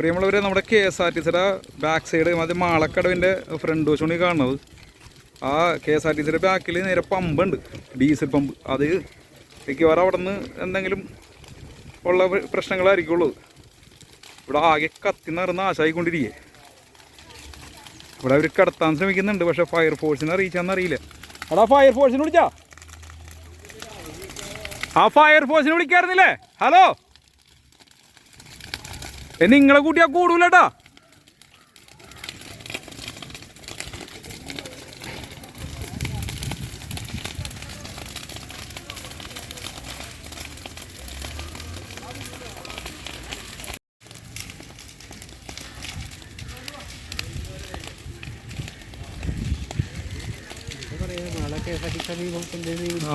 പ്രിയമുള്ളവരെ നമ്മുടെ K S R T സിയുടെ ബാക്ക് സൈഡ് അത് മാളക്കടവിന്റെ ഫ്രണ്ട് വശമാണ് കാണുന്നത്. ആ കെ എസ് ആർ ടി സിയുടെ ബാക്കിൽ നേരെ പമ്പുണ്ട് ഡീസൽ പമ്പ്. അത് മിക്കവാറും അവിടെ നിന്ന് എന്തെങ്കിലും ഉള്ള പ്ര- പ്രശ്നങ്ങളായിരിക്കുള്ളൂ. ഇവിടെ ആകെ കത്തി നിറ നാശമായിക്കൊണ്ടിരിക്കേ ഇവിടെ അവർ കടത്താൻ ശ്രമിക്കുന്നുണ്ട് പക്ഷേ പക്ഷെ ഫയർഫോഴ്സിനെ അറിയിച്ചാന്ന് അറിയില്ല. ഫയർ ഫോഴ്സിനെ വിളിച്ചാ. ആ ഫയർ ഫോഴ്സിനെ വിളിക്കാറുന്നില്ലേ ഹലോ നിങ്ങളെ കൂട്ടിയാ കൂടൂലട്ടാ.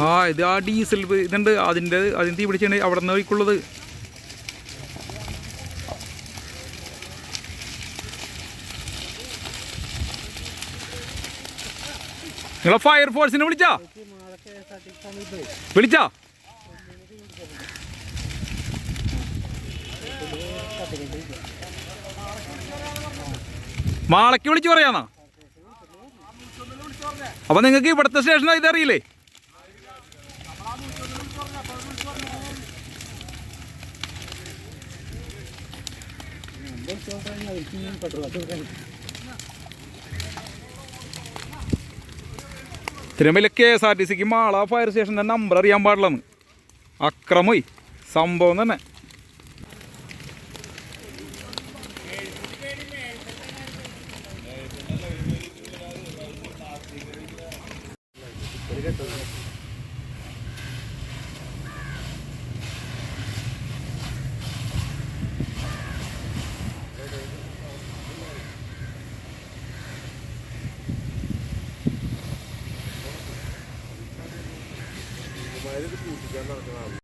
ആ ഇത് ആ ഡീസൽ ഇതുണ്ട് അതിന്റെ അതിന് തീ പിടിച്ചാണ് അവിടെ നിന്ന് ഒഴിക്കുള്ളത്. നിങ്ങളെ ഫയർഫോഴ്സിനെ വിളിച്ചാ? വിളിച്ചാ? മാളയ്ക്ക് വിളിച്ചു പറയാന്നാ അപ്പൊ നിങ്ങൾക്ക് ഇവിടുത്തെ സ്റ്റേഷൻ ഇതറിയില്ലേ? ഇത്രയും വലിയ കെ എസ് ആർ ടി സിക്ക് മാള ഫയർ സ്റ്റേഷന്റെ നമ്പർ അറിയാൻ പാടില്ലെന്ന്. അക്രമോയി. സംഭവം തന്നെ. വയലൊക്കെ പൂട്ടിക്കാൻ നടക്കുന്നതാണ്